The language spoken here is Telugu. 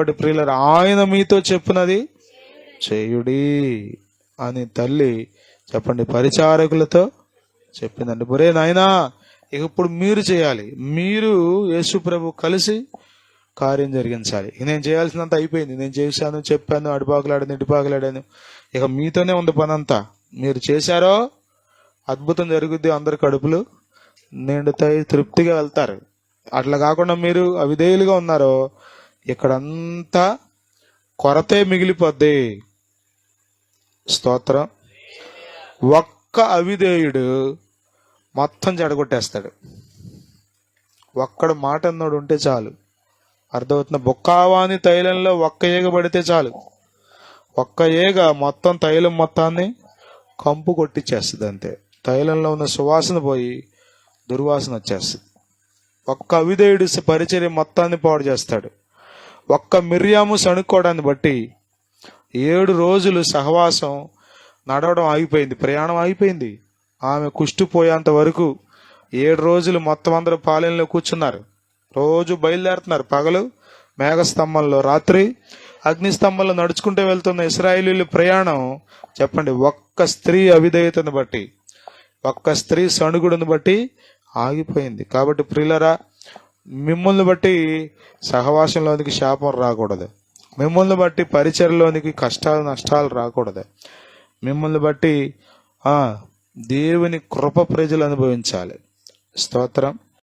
కాబట్టి ప్రియులరు ఆయన మీతో చెప్పునది చేయుడి అని తల్లి చెప్పండి పరిచారకులతో చెప్పిందండి. ఒరే నాయనా ఇక ఇప్పుడు మీరు చేయాలి. మీరు యేసు ప్రభు కలిసి కార్యం జరిగించాలి. నేను చేయాల్సినంత అయిపోయింది. నేను చేశాను చెప్పాను అడిపాకులాడాను ఇటుపాకులాడాను. ఇక మీతోనే ఉంది పనంతా. మీరు చేశారో అద్భుతం జరుగుద్ది అందరి కడుపులు నిండుతాయి తృప్తిగా వెళ్తారు. అట్లా కాకుండా మీరు అవిధేయులుగా ఉన్నారో ఇక్కడంతా కొరతే మిగిలిపోద్ది. స్తోత్రం. ఒక్క అవిధేయుడు మొత్తం చెడగొట్టేస్తాడు. ఒక్కడు మాట అన్నాడు ఉంటే చాలు. అర్థమవుతున్న బొక్కావాని తైలంలో ఒక్క ఏగ పడితే చాలు. ఒక్క ఏగ మొత్తం తైలం మొత్తాన్ని కంపు కొట్టిచ్చేస్తుంది అంతే. తైలంలో ఉన్న సువాసన పోయి దుర్వాసన వచ్చేస్తుంది. ఒక్క అవిధేయుడు పరిచర్య మొత్తాన్ని పాడు చేస్తాడు. ఒక్క మిర్యాము సణుక్కోవడాన్ని బట్టి ఏడు రోజులు సహవాసం నడవడం ఆగిపోయింది ప్రయాణం ఆగిపోయింది. ఆమె కుష్టిపోయేంత వరకు ఏడు రోజులు మొత్తం అందరూ పాలెంలో కూర్చున్నారు. రోజు బయలుదేరుతున్నారు పగలు మేఘస్తంభంలో రాత్రి అగ్నిస్తంభంలో నడుచుకుంటూ వెళ్తున్న ఇస్రాయిలీలు ప్రయాణం చెప్పండి ఒక్క స్త్రీ అవిధేయతను బట్టి ఒక్క స్త్రీ సణుగుడిని బట్టి ఆగిపోయింది. కాబట్టి ప్రిలరా మిమ్మల్ని బట్టి సహవాసంలోనికి శాపం రాకూడదు. మిమ్మల్ని బట్టి పరిచయలోనికి కష్టాలు నష్టాలు రాకూడదు. మిమ్మల్ని బట్టి దేవుని కృప ప్రజలు అనుభవించాలి. స్తోత్రం.